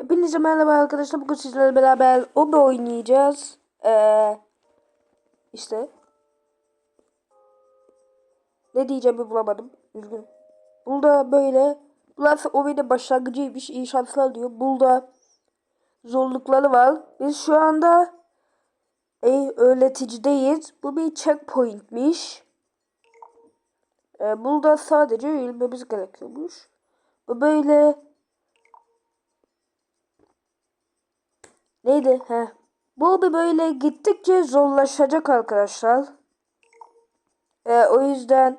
Hepinize merhaba arkadaşlar. Bugün sizlerle beraber Obi oynayacağız. Ee, işte. Ne diyeceğimi bulamadım. Üzgünüm. Burada böyle. Burası Obi'nin başlangıcıymış. İyi şanslar diyor. Burada zorlukları var. Biz şu anda e, öğreticideyiz. Bu bir checkpointmiş. Ee, burada sadece yürümemiz gerekiyormuş. Bu böyle Neydi? He. Bu bir böyle gittikçe zorlaşacak arkadaşlar. Ee, o yüzden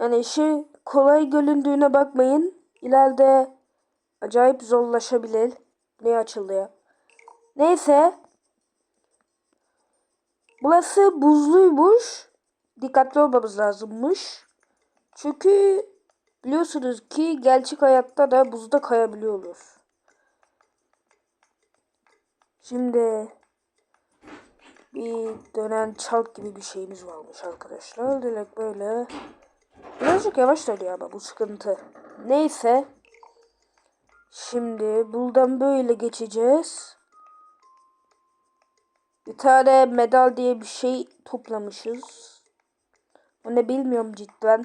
yani şey kolay göründüğüne bakmayın. İleride acayip zorlaşabilir. Ne açıldı ya? Neyse. Burası buzluymuş. Dikkatli olmamız lazımmış. Çünkü biliyorsunuz ki gerçek hayatta da buzda kayabiliyoruz. Şimdi bir dönen çalk gibi bir şeyimiz varmış arkadaşlar. Direkt böyle birazcık yavaş dönüyor ama bu sıkıntı. Neyse. Şimdi buradan böyle geçeceğiz. Bir tane medal diye bir şey toplamışız. O ne bilmiyorum cidden.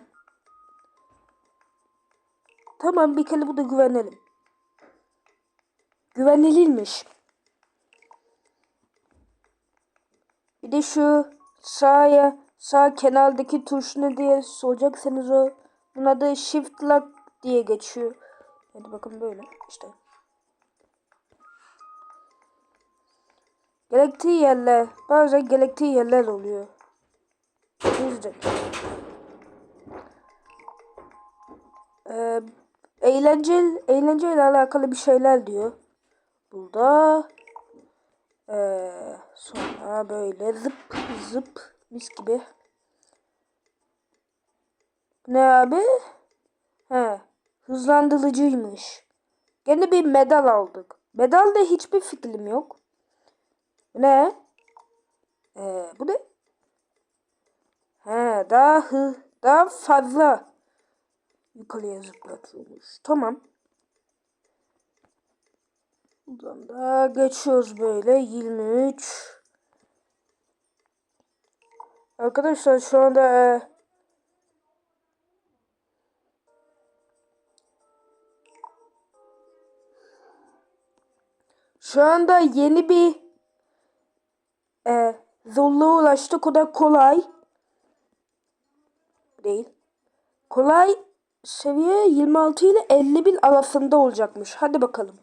Tamam bir kere bu da güvenelim. Güvenilirmiş. Bir de şu sağa sağ kenardaki tuş ne diye soracaksanız o bunun adı shift lock diye geçiyor. Hadi bakın böyle işte. Gerektiği yerler bazen gerektiği yerler oluyor. Yüzde. Ee, eğlenceli, eğlenceyle alakalı bir şeyler diyor. Burada ee, sonra böyle zıp zıp mis gibi. Ne abi? He, hızlandırıcıymış. Gene bir medal aldık. Medalde hiçbir fikrim yok. Ne? Ee, bu ne? He, daha hı, daha fazla yukarıya zıplatıyormuş. Tamam. Buradan da geçiyoruz böyle 23. Arkadaşlar şu anda e, şu anda yeni bir e, zorluğa ulaştık. O da kolay. Değil. Kolay seviye 26 ile 50 bin arasında olacakmış. Hadi bakalım.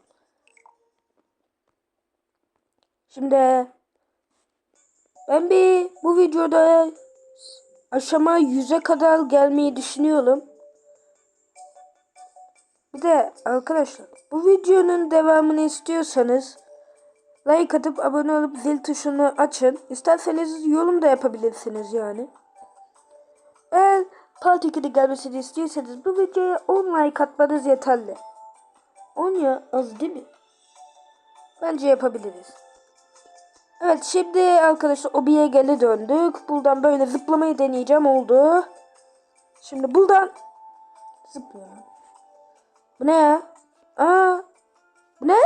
Şimdi ben bir bu videoda aşama 100'e kadar gelmeyi düşünüyorum. Bir de arkadaşlar bu videonun devamını istiyorsanız like atıp abone olup zil tuşunu açın. İsterseniz yorum da yapabilirsiniz yani. Eğer Part 2'de gelmesini istiyorsanız bu videoya 10 like atmanız yeterli. 10 ya az değil mi? Bence yapabiliriz. Evet şimdi arkadaşlar obiye geri döndük. Buradan böyle zıplamayı deneyeceğim oldu. Şimdi buradan zıplıyorum. Bu ne? Aa, bu ne?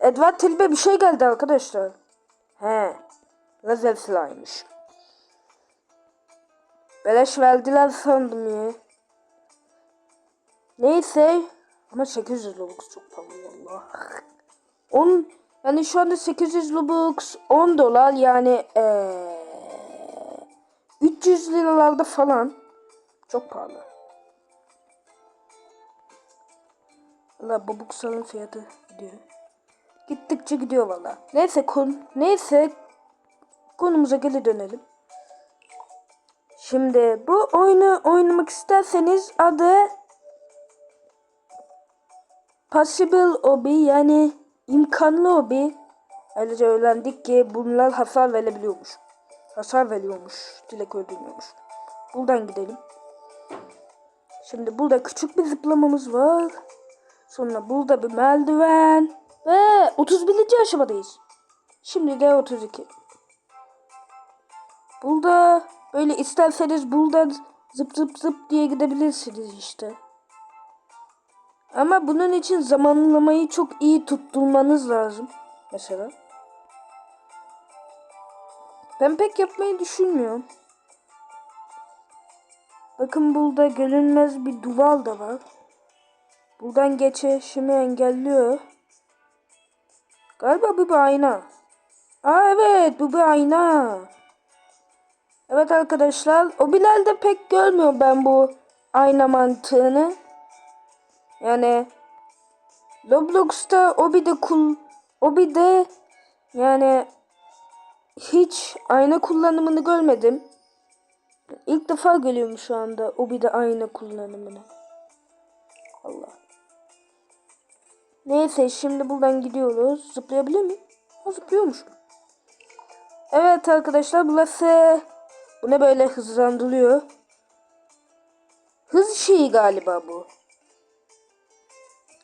Edward Tilbe bir şey geldi arkadaşlar. He. Lazer silahıymış. Beleş verdiler sandım ya. Neyse. Ama 800 Robux çok pahalı valla. 10 yani şu anda 800 Robux 10 dolar yani ee, 300 liralarda falan. Çok pahalı. Valla Robux'ların fiyatı gidiyor. Gittikçe gidiyor valla. Neyse kon neyse konumuza geri dönelim. Şimdi bu oyunu oynamak isterseniz adı Possible Obi yani imkanlı obi. Ayrıca öğrendik ki bunlar hasar verebiliyormuş. Hasar veriyormuş. Dilek öldürmüyormuş. Buradan gidelim. Şimdi burada küçük bir zıplamamız var. Sonra burada bir merdiven. Ve 31. aşamadayız. Şimdi de 32. Burada böyle isterseniz buradan zıp zıp zıp diye gidebilirsiniz işte. Ama bunun için zamanlamayı çok iyi tutturmanız lazım. Mesela. Ben pek yapmayı düşünmüyorum. Bakın burada görünmez bir duval da var. Buradan geçişimi engelliyor. Galiba bu bir ayna. Aa evet bu bir ayna. Evet arkadaşlar o Bilal'de pek görmüyorum ben bu ayna mantığını. Yani Roblox'ta o bir de kul o bir de yani hiç ayna kullanımını görmedim. İlk defa görüyorum şu anda o bir de ayna kullanımını. Allah. Neyse şimdi buradan gidiyoruz. Zıplayabilir miyim? Ha zıplıyormuş. Evet arkadaşlar burası bu ne böyle hızlandırıyor. Hız şeyi galiba bu.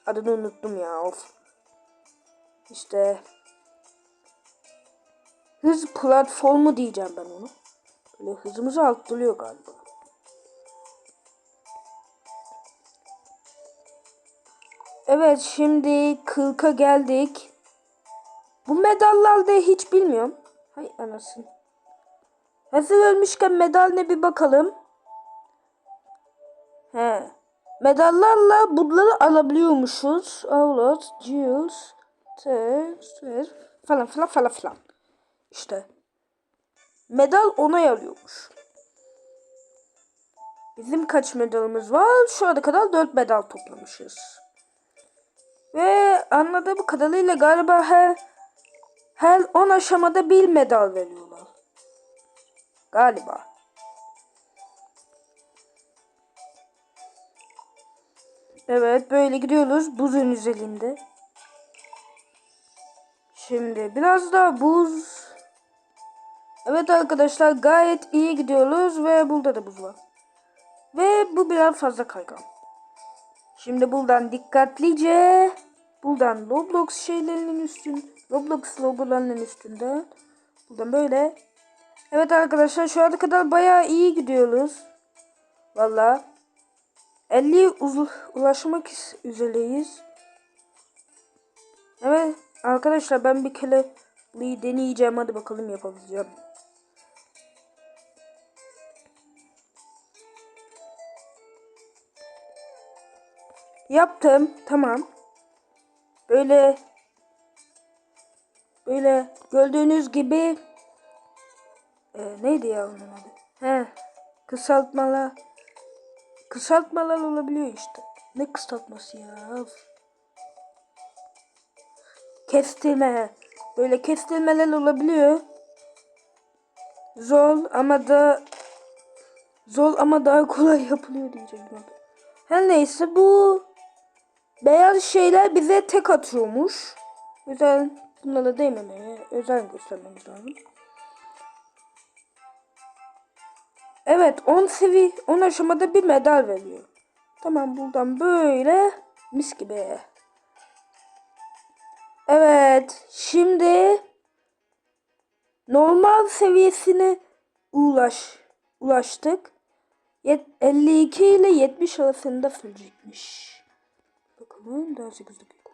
Adını unuttum ya of. İşte hız platformu diyeceğim ben onu. Böyle hızımızı arttırıyor galiba. Evet şimdi 40'a geldik. Bu medallarda hiç bilmiyorum. Hay anasın. Hazır ölmüşken medal ne bir bakalım. Medallarla bunları alabiliyormuşuz. Aulos, Jules, Ter, falan falan falan falan. İşte. Medal ona yarıyormuş. Bizim kaç medalımız var? Şu ana kadar 4 medal toplamışız. Ve anladığım kadarıyla galiba her her 10 aşamada bir medal veriyorlar. Galiba. Evet böyle gidiyoruz buzun üzerinde. Şimdi biraz daha buz. Evet arkadaşlar gayet iyi gidiyoruz ve burada da buz var. Ve bu biraz fazla kaygan. Şimdi buradan dikkatlice buradan Roblox şeylerinin üstün Roblox logolarının üstünde buradan böyle Evet arkadaşlar şu ana kadar bayağı iyi gidiyoruz. Valla 50 ulaşmak üzereyiz. Evet arkadaşlar ben bir kere bir deneyeceğim hadi bakalım yapabileceğim. Yaptım. Tamam. Böyle böyle gördüğünüz gibi e, neydi ya onun adı? He. Kısaltmalar kısaltmalar olabiliyor işte. Ne kısaltması ya? Kestirme. Böyle kestirmeler olabiliyor. Zor ama da zor ama daha kolay yapılıyor diyeceğim. Her neyse bu beyaz şeyler bize tek atıyormuş. Yüzden bunlara değmemeye özen göstermemiz lazım. Evet 10 sevi 10 aşamada bir medal veriyor. Tamam buradan böyle mis gibi. Evet şimdi normal seviyesine ulaş ulaştık. 52 ile 70 arasında sürecekmiş. Bakalım daha 8 dakika.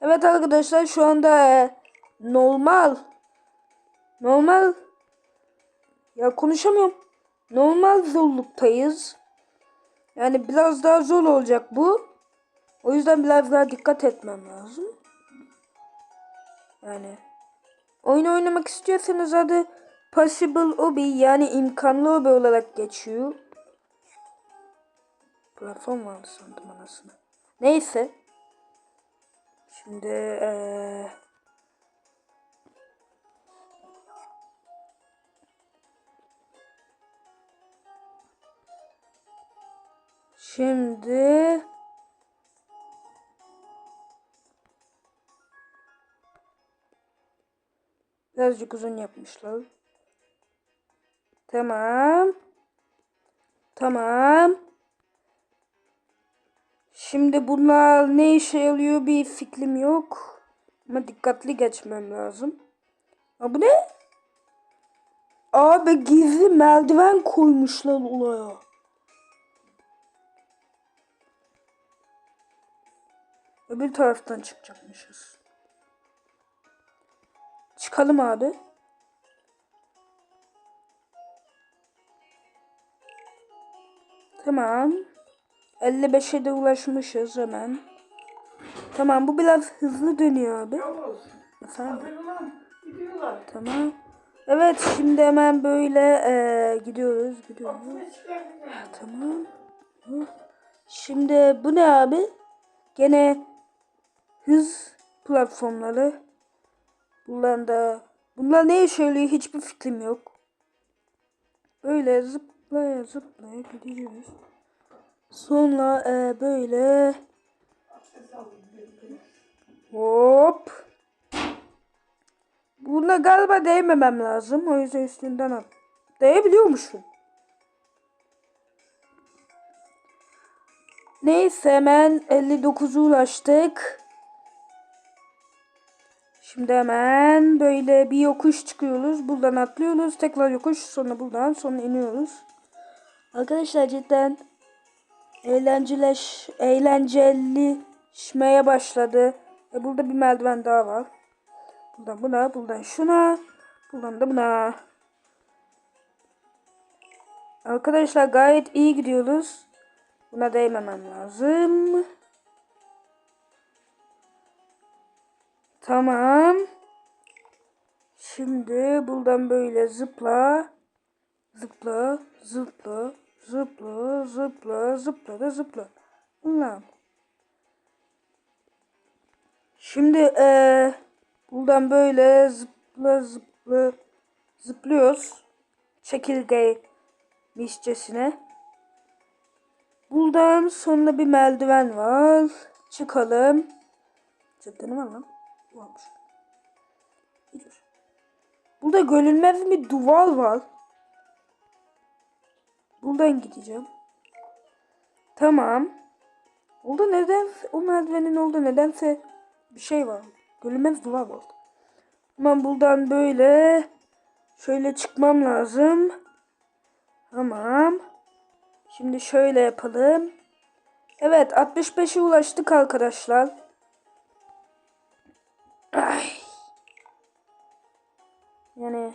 Evet arkadaşlar şu anda normal normal ya konuşamıyorum. Normal zorluktayız. Yani biraz daha zor olacak bu. O yüzden biraz daha dikkat etmem lazım. Yani oyun oynamak istiyorsanız adı Possible Obi yani imkanlı obi olarak geçiyor. Platform vardı sandım anasını. Neyse. Şimdi ee, Şimdi birazcık uzun yapmışlar. Tamam. Tamam. Şimdi bunlar ne işe yarıyor bir fikrim yok. Ama dikkatli geçmem lazım. Ha bu ne? Abi gizli merdiven koymuşlar olaya. Öbür taraftan çıkacakmışız. Çıkalım abi. Tamam. 55'e de ulaşmışız hemen. Tamam bu biraz hızlı dönüyor abi. Efendim? Tamam. Evet şimdi hemen böyle eee, gidiyoruz gidiyoruz. Tamam. Şimdi bu ne abi? Gene hız platformları. Bunlar da bunlar neye söylüyor hiçbir fikrim yok. Böyle zıplaya zıplaya gidiyoruz. Sonra eee, böyle hop. Buna galiba değmemem lazım. O yüzden üstünden at. Değebiliyormuşum. Neyse hemen 59'u ulaştık. Şimdi hemen böyle bir yokuş çıkıyoruz. Buradan atlıyoruz. Tekrar yokuş. Sonra buradan sonra iniyoruz. Arkadaşlar cidden eğlenceleş, eğlencelileşmeye başladı. E burada bir merdiven daha var. Buradan buna, buradan şuna, buradan da buna. Arkadaşlar gayet iyi gidiyoruz. Buna değmemem lazım. Tamam. Şimdi buradan böyle zıpla. Zıpla, zıpla, zıpla, zıpla, zıpla da zıpla. Allah'ım. Şimdi eee buradan böyle zıpla zıpla zıplıyoruz. Çekirge mişçesine. Buradan sonra bir merdiven var. Çıkalım. Cidden var lan. Varmış. Gidiyor. Burada görünmez bir duvar var. Buradan gideceğim. Tamam. Orada neden o merdivenin orada nedense bir şey var. Görünmez duvar var. Hemen buradan böyle şöyle çıkmam lazım. Tamam. Şimdi şöyle yapalım. Evet 65'e ulaştık arkadaşlar. Ay. Yani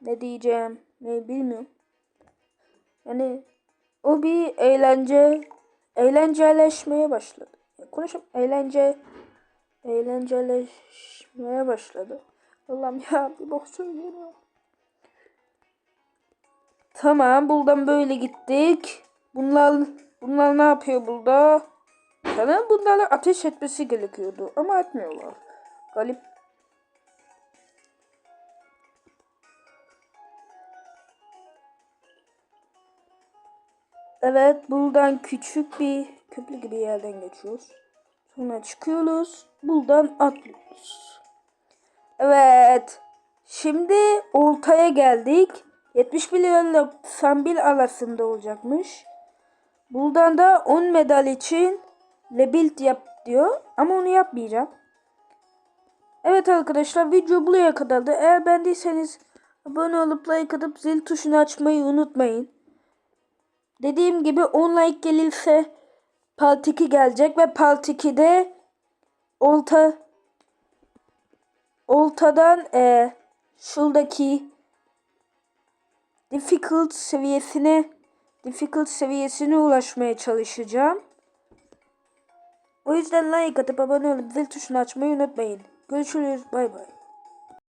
ne diyeceğim ne bilmiyorum. Yani o bir eğlence eğlenceleşmeye başladı. Konuşup eğlence eğlenceleşmeye başladı. Allah'ım ya bir bok söylüyorum. Tamam buradan böyle gittik. Bunlar bunlar ne yapıyor burada? Sanırım bunlarla ateş etmesi gerekiyordu ama etmiyorlar. Galip Evet buradan küçük bir köprü gibi yerden geçiyoruz. Sonra çıkıyoruz. Buradan atlıyoruz. Evet. Şimdi oltaya geldik. 71 lirayla sambil arasında olacakmış. Buradan da 10 medal için rebuild yap diyor. Ama onu yapmayacağım. Evet arkadaşlar video buraya kadardı. Eğer beğendiyseniz abone olup like atıp zil tuşunu açmayı unutmayın. Dediğim gibi 10 like gelirse Part 2 gelecek ve Part 2'de olta oltadan e, şuradaki difficult seviyesine difficult seviyesine ulaşmaya çalışacağım. O yüzden like atıp abone olup zil tuşunu açmayı unutmayın. Görüşürüz. Bay bay.